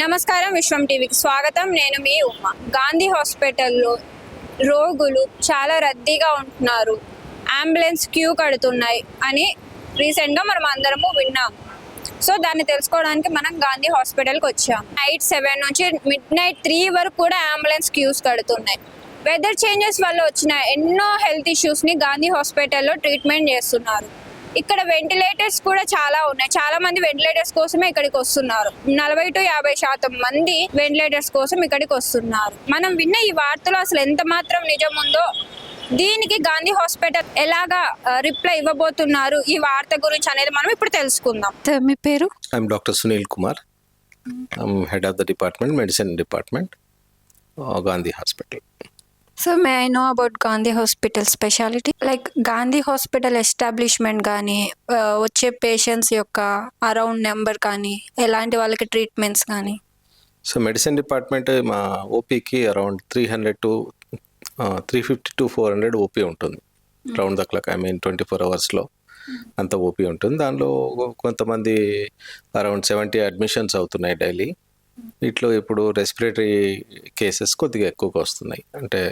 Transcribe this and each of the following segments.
నమస్కారం విశ్వం టీవీకి స్వాగతం. నేను మీ ఉమ్మ గాంధీ హాస్పిటల్లో రోగులు చాలా రద్దీగా ఉంటున్నారు. అంబులెన్స్ క్యూ కడుతున్నాయి అని రీసెంట్గా మనం అందరము విన్నాం. సో దాన్ని తెలుసుకోవడానికి మనం గాంధీ హాస్పిటల్కి వచ్చాం. నైట్ సెవెన్ నుంచి మిడ్ నైట్ త్రీ వరకు కూడా అంబులెన్స్ క్యూస్ కడుతున్నాయి. వెదర్ చేంజెస్ వల్ల వచ్చిన ఎన్నో హెల్త్ ఇష్యూస్ని గాంధీ హాస్పిటల్లో ట్రీట్మెంట్ చేస్తున్నారు. ఇక్కడ వెంటిలేటర్స్ కూడా చాలా ఉన్నాయి. చాలా మంది వెంటిలేటర్స్ కోసమే ఇక్కడికి వస్తున్నారు. నలభై టు యాభై శాతం మంది వెంటిలేటర్స్ కోసం ఇక్కడికి వస్తున్నారు. మనం విన్న ఈ వార్తలో అసలు ఎంత మాత్రం నిజం ఉందో దీనికి గాంధీ హాస్పిటల్ ఎలాగా రిప్లై ఇవ్వబోతున్నారు ఈ వార్త గురించి అనేది మనం ఇప్పుడు తెలుసుకుందాం. మీ పేరు? Kumar. I'm head of the department, medicine department, uh, Gandhi Hospital. So may I know about Gandhi hospital speciality like Gandhi hospital establishment కానీ వచ్చే పేషెంట్స్ యొక్క అరౌండ్ నెంబర్ కానీ ఎలాంటి వాళ్ళకి ట్రీట్మెంట్స్ కానీ? సో మెడిసిన్ డిపార్ట్మెంట్ మా ఓపీకి around three hundred to three fifty to four hundred OP ఉంటుంది. Round the clock I mean twenty four అవర్స్లో అంత ఓపీ ఉంటుంది. దానిలో కొంతమంది అరౌండ్ సెవెంటీ అడ్మిషన్స్ అవుతున్నాయి డైలీ వీటిలో ఇప్పుడు రెస్పిరేటరీ కేసెస్ కొద్దిగా ఎక్కువగా వస్తున్నాయి. అంటే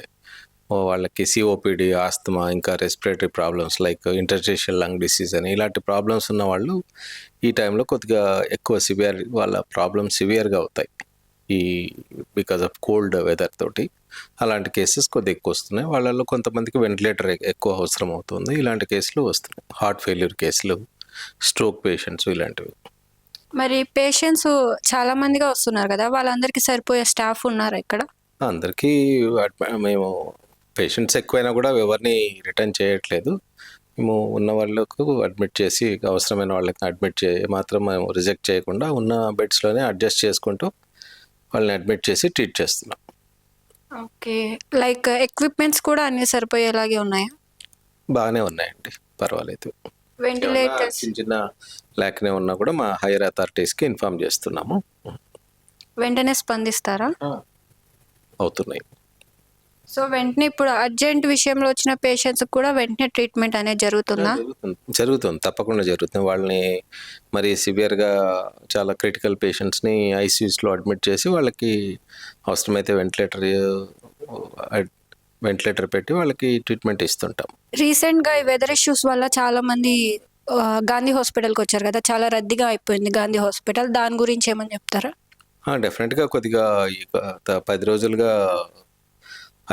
వాళ్ళకి సిఓపిడి ఆస్తమా ఇంకా respiratory problems like interstitial lung disease అని ఇలాంటి ప్రాబ్లమ్స్ ఉన్న వాళ్ళు ఈ టైంలో కొద్దిగా ఎక్కువ సివియర్ వాళ్ళ ప్రాబ్లమ్స్ సివియర్గా అవుతాయి. ఈ బికాజ్ ఆఫ్ కోల్డ్ వెదర్ తోటి అలాంటి కేసెస్ కొద్దిగా ఎక్కువ వస్తున్నాయి. వాళ్ళలో కొంతమందికి వెంటిలేటర్ ఎక్కువ అవసరం అవుతుంది. ఇలాంటి కేసులు వస్తున్నాయి. హార్ట్ ఫెయిల్యూర్ కేసులు స్ట్రోక్ పేషెంట్స్ ఇలాంటివి. మరి పేషెంట్స్ చాలా మందిగా వస్తున్నారు కదా వాళ్ళందరికీ సరిపోయే స్టాఫ్ ఉన్నారు ఇక్కడ? అందరికీ మేము పేషెంట్స్ ఎక్కువైనా కూడా ఎవరిని రిటర్న్ చేయట్లేదు. మేము ఉన్న వాళ్ళకు అడ్మిట్ చేసి అవసరమైన వాళ్ళకి అడ్మిట్ చే మాత్రం మేము రిజెక్ట్ చేయకుండా ఉన్న బెడ్స్లోనే అడ్జస్ట్ చేసుకుంటూ వాళ్ళని అడ్మిట్ చేసి ట్రీట్ చేస్తున్నాం. ఓకే. లైక్ ఎక్విప్మెంట్స్ కూడా అన్ని సరిపోయేలాగే ఉన్నాయా? బాగానే ఉన్నాయండి. పర్వాలేదు. వెంటిలేటర్స్ చిన్న చిన్న లేకనే ఉన్నా కూడా మా హైయర్ అథారిటీస్కి ఇన్ఫామ్ చేస్తున్నాము. వెంటనే స్పందిస్తారా? అవుతున్నాయి. సో వెంటనే ఇప్పుడు అర్జెంట్ విషయంలో వచ్చిన పేషెంట్స్ కూడా వెంటనే ట్రీట్మెంట్ అనేది జరుగుతుంది? జరుగుతుంది. తప్పకుండా జరుగుతుంది. వాళ్ళని మరి సివియర్గా చాలా క్రిటికల్ పేషెంట్స్ని ఐసీయూస్లో అడ్మిట్ చేసి వాళ్ళకి అవసరమైతే వెంటిలేటర్ వెంటిలేటర్ పెట్టి వాళ్ళకి ట్రీట్మెంట్ ఇస్తుంటాం. రీసెంట్గా ఈ వెదర్ ఇష్యూస్ వల్ల చాలా మంది ఆ, గాంధీ హాస్పిటల్కి వచ్చారు కదా చాలా రద్దీగా అయిపోయింది గాంధీ హాస్పిటల్. దాని గురించి ఏమని చెప్తారా? డెఫినెట్గా కొద్దిగా పది రోజులుగా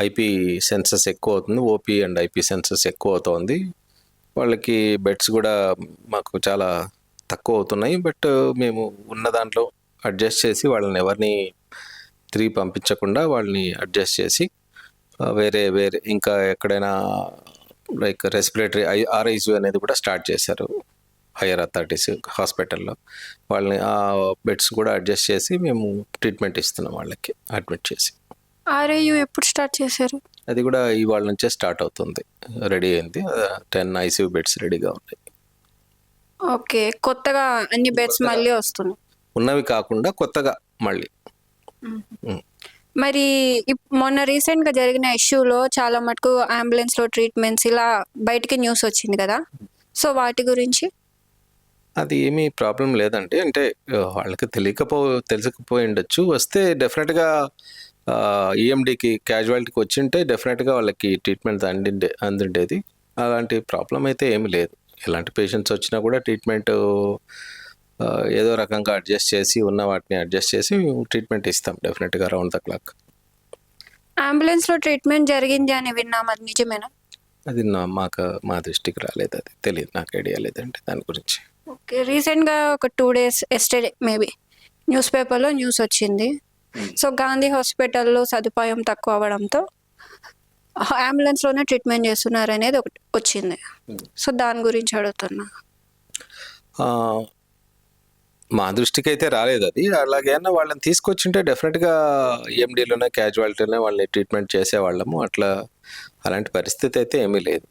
ఐపీ సెన్సస్ ఎక్కువ అవుతుంది. ఓపీ అండ్ ఐపీ సెన్సస్ ఎక్కువ అవుతోంది. వాళ్ళకి బెడ్స్ కూడా మాకు చాలా తక్కువ అవుతున్నాయి. బట్ మేము ఉన్న దాంట్లో అడ్జస్ట్ చేసి వాళ్ళని ఎవరిని తిరిగి పంపించకుండా వాళ్ళని అడ్జస్ట్ చేసి వేరే వేరే ఇంకా ఎక్కడైనా లైక్ రెస్పిరేటరీ ఐ ఆర్ఐసీ అనేది కూడా స్టార్ట్ చేశారు. హైయర్ అథారిటీస్ హాస్పిటల్లో వాళ్ళని ఆ బెడ్స్ కూడా అడ్జస్ట్ చేసి మేము ట్రీట్మెంట్ ఇస్తున్నాం వాళ్ళకి అడ్మిట్ చేసి. ఆర్ఏయు ఎప్పుడు స్టార్ట్ చేశారు? అది కూడా ఇవాళ నుంచే స్టార్ట్ అవుతుంది. రెడీ అయింది. టెన్ ఐసీయూ బెడ్స్ రెడీగా ఉన్నాయి. ఓకే. కొత్తగా అన్ని బెడ్స్ మళ్ళీ వస్తున్నాయి. ఉన్నవి కాకుండా కొత్తగా మళ్ళీ. మరి ఇప్- మొన్న రీసెంట్గా జరిగిన ఇష్యూలో చాలా మటుకు అంబులెన్స్లో ట్రీట్మెంట్స్ ఇలా బయటికి న్యూస్ వచ్చింది కదా. సో వాటి గురించి? అది ఏమీ ప్రాబ్లం లేదండి. అంటే ఆ, వాళ్ళకి తెలియకపో తెలియకపోయి ఉండొచ్చు. వస్తే డెఫినెట్గా ఈఎండికి క్యాజువాలిటీకి వచ్చింటే డెఫినెట్గా వాళ్ళకి ట్రీట్మెంట్ అందిండే అందిండేది. అలాంటి ప్రాబ్లం అయితే ఏమీ లేదు. ఎలాంటి పేషెంట్స్ వచ్చినా కూడా ట్రీట్మెంట్ ఏదో రకంగా అడ్జస్ట్ చేసి ఉన్న వాటిని అడ్జస్ట్ చేసి ట్రీట్మెంట్ ఇస్తాం డెఫినెట్గా రౌండ్ ద క్లాక్. అంబులెన్స్లో ట్రీట్మెంట్ జరిగింది అని విన్నాం అది నిజమేనా? అది నా మాకు మా దృష్టికి రాలేదు అది తెలియదు నాకు ఐడియా లేదండి దాని గురించి. ఓకే రీసెంట్గా ఒక two days yesterday maybe news పేపర్లో న్యూస్ వచ్చింది. సో గాంధీ హాస్పిటల్లో సదుపాయం తక్కువ అవ్వడంతో అంబులెన్స్లోనే ట్రీట్మెంట్ చేస్తున్నారు అనేది ఒకటి వచ్చింది. సో దాని గురించి అడుగుతున్నా. మా దృష్టికి అయితే రాలేదు అది. అలాగే వాళ్ళని తీసుకొచ్చింటే డెఫినెట్గా ఈఎండీలోనే క్యాజువాలిటీలోనే వాళ్ళని ట్రీట్మెంట్ చేసేవాళ్ళము. అట్లా అలాంటి పరిస్థితి అయితే ఏమీ లేదు.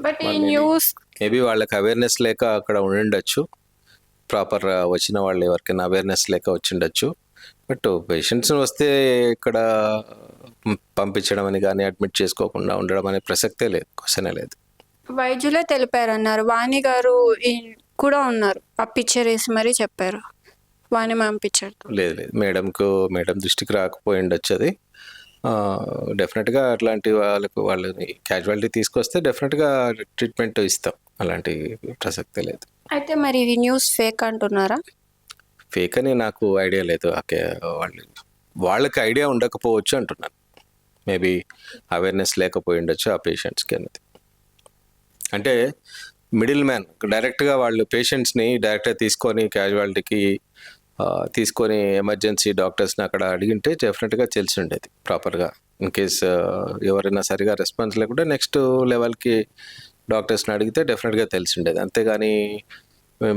బట్ ఈ న్యూస్ మేబీ వాళ్ళకి అవేర్నెస్ లేక అక్కడ ఉండిండొచ్చు. ప్రాపర్ వచ్చిన వాళ్ళు ఎవరికైనా అవేర్నెస్ లేక వచ్చిండొచ్చు. బట్ పేషెంట్స్ వస్తే ఇక్కడ పంపించడం అని కానీ అడ్మిట్ చేసుకోకుండా ఉండడం అనే ప్రసక్తే లేదు. క్వశ్చనే లేదు. వైద్యులే తెలిపారన్నారు. వాణి గారు కూడా ఉన్నారు. ఆ పిక్చర్ వేసి మరీ చెప్పారు. బాగానే పంపించారు లేదు లేదు. మేడంకు మేడం దృష్టికి రాకపోయి ఉండొచ్చు అది డెఫినెట్గా అట్లాంటి వాళ్ళకు వాళ్ళని క్యాజువాలిటీ తీసుకొస్తే డెఫినెట్గా ట్రీట్మెంట్ ఇస్తాం. అలాంటి ప్రసక్తే లేదు. అయితే మరి ఇది న్యూస్ ఫేక్ అంటున్నారా? ఫేక్ అని నాకు ఐడియా లేదు. ఓకే వాళ్ళు వాళ్ళకి ఐడియా ఉండకపోవచ్చు అంటున్నాను. మేబీ అవేర్నెస్ లేకపోయి ఉండొచ్చు ఆ పేషెంట్స్కి అనేది. అంటే మిడిల్ మ్యాన్. డైరెక్ట్గా వాళ్ళు పేషెంట్స్ని డైరెక్ట్గా తీసుకొని క్యాజువాలిటీకి తీసుకొని ఎమర్జెన్సీ డాక్టర్స్ని అక్కడ అడిగింటే డెఫినెట్గా తెలిసి ఉండేది ప్రాపర్గా. ఇన్ కేస్ ఎవరైనా సరిగా రెస్పాన్స్ లేకుంటే నెక్స్ట్ లెవెల్కి డాక్టర్స్ని అడిగితే డెఫినెట్గా తెలిసి ఉండేది. అంతేగాని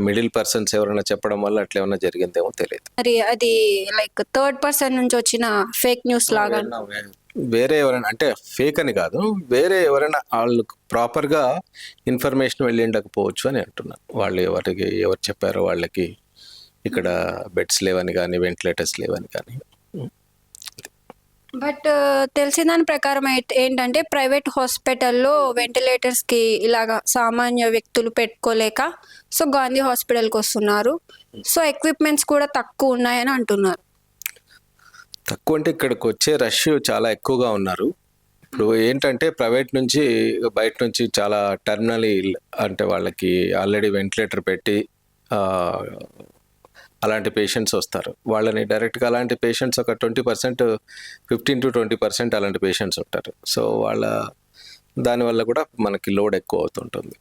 మిడిల్ పర్సన్స్ ఎవరైనా చెప్పడం వల్ల అట్లా ఏమైనా జరిగిందేమో తెలియదు. మరి అది లైక్ థర్డ్ పర్సన్ నుంచి వచ్చిన ఫేక్ న్యూస్ లాగా వేరే ఎవరైనా అంటే ఫేక్ అని కాదు వేరే ఎవరైనా వాళ్ళు ప్రాపర్గా ఇన్ఫర్మేషన్ వెళ్ళి ఉండకపోవచ్చు అని అంటున్నాను వాళ్ళు ఎవరికి ఎవరు చెప్పారో వాళ్ళకి ఇక్కడ బెడ్స్ లేవని కానీ వెంటిలేటర్స్ లేవని కానీ. బట్ తెలిసిన దాని ప్రకారం అయితే ఏంటంటే ప్రైవేట్ హాస్పిటల్లో వెంటిలేటర్స్కి ఇలాగా సామాన్య వ్యక్తులు పెట్టుకోలేక సో గాంధీ హాస్పిటల్కి వస్తున్నారు. సో ఎక్విప్మెంట్స్ కూడా తక్కువ ఉన్నాయని అంటున్నారు. తక్కువ అంటే ఇక్కడికి వచ్చే రష్ చాలా ఎక్కువగా ఉన్నారు. ఇప్పుడు ఏంటంటే ప్రైవేట్ నుంచి బయట నుంచి చాలా టర్మినల్ అంటే వాళ్ళకి ఆల్రెడీ వెంటిలేటర్ పెట్టి అలాంటి పేషెంట్స్ వస్తారు. వాళ్ళని డైరెక్ట్గా అలాంటి పేషెంట్స్ ఒక twenty percent fifteen to twenty percent అలాంటి పేషెంట్స్ ఉంటారు. సో వాళ్ళ దానివల్ల కూడా మనకి లోడ్ ఎక్కువ అవుతుంటుంది.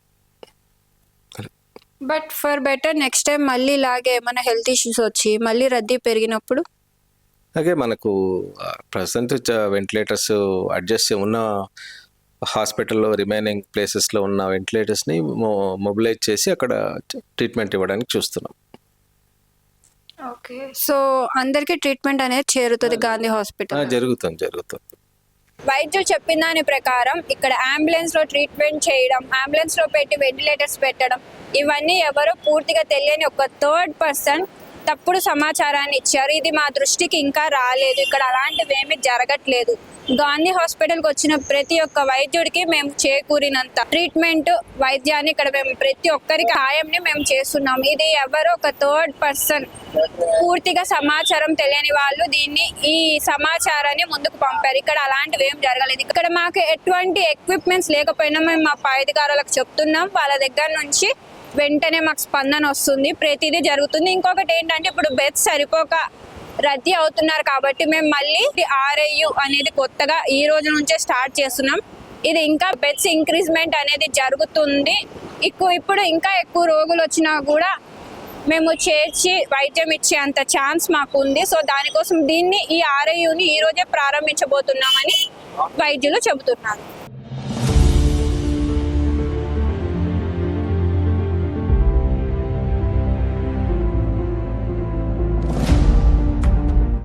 But for better next time మళ్ళీ ఇలాగే ఏమైనా హెల్త్ ఇష్యూస్ వచ్చి మళ్ళీ రద్దీ పెరిగినప్పుడు అలాగే మనకు ప్రజెంట్ వెంటిలేటర్స్ అడ్జస్ట్ ఉన్న హాస్పిటల్లో రిమైనింగ్ ప్లేసెస్లో ఉన్న వెంటిలేటర్స్ని మొబిలైజ్ చేసి అక్కడ ట్రీట్మెంట్ ఇవ్వడానికి చూస్తున్నాం. ఓకే. సో అందరికీ ట్రీట్మెంట్ అనేది చేరుతుంది గాంధీ హాస్పిటల్. జరుగుతుంది జరుగుతుంది. వైద్యులు చెప్పిన దాని ప్రకారం ఇక్కడ అంబులెన్స్లో ట్రీట్మెంట్ చేయడం అంబులెన్స్లో పెట్టి వెంటిలేటర్స్ పెట్టడం ఇవన్నీ ఎవరో పూర్తిగా తెలియని ఒక థర్డ్ పర్సన్ తప్పుడు సమాచారాన్ని ఇచ్చారు. ఇది మా దృష్టికి ఇంకా రాలేదు. ఇక్కడ అలాంటివి ఏమీ జరగట్లేదు. గాంధీ హాస్పిటల్కి వచ్చిన ప్రతి ఒక్క వైద్యుడికి మేము చేకూరినంత ట్రీట్మెంట్ వైద్యాన్ని ఇక్కడ మేము ప్రతి ఒక్కరికి సాయంని మేము చేస్తున్నాం ఇది ఎవరో ఒక థర్డ్ పర్సన్. పూర్తిగా సమాచారం తెలియని వాళ్ళు దీన్ని ఈ సమాచారాన్ని ముందుకు పంపారు. ఇక్కడ అలాంటివి ఏం జరగలేదు. ఇక్కడ మాకు ఎటువంటి ఎక్విప్మెంట్స్ లేకపోయినా మేము మా పై అధికారులకు చెప్తున్నాం. వాళ్ళ దగ్గర నుంచి వెంటనే మాకు స్పందన వస్తుంది. ప్రతిదీ జరుగుతుంది. ఇంకొకటి ఏంటంటే ఇప్పుడు బెడ్స్ సరిపోక రద్దీ అవుతున్నారు కాబట్టి మేము మళ్ళీ ఆర్ఐయు అనేది కొత్తగా ఈ రోజు నుంచే స్టార్ట్ చేస్తున్నాం. ఇది ఇంకా బెడ్స్ ఇంక్రీజ్మెంట్ అనేది జరుగుతుంది. ఎక్కువ ఇప్పుడు ఇంకా ఎక్కువ రోగులు వచ్చినా కూడా మేము చేర్చి వైద్యం ఇచ్చే అంత ఛాన్స్ మాకు ఉంది సో దానికోసం దీన్ని ఈ ఆర్ఐయుని ఈ రోజే ప్రారంభించబోతున్నామని వైద్యులు చెబుతున్నారు.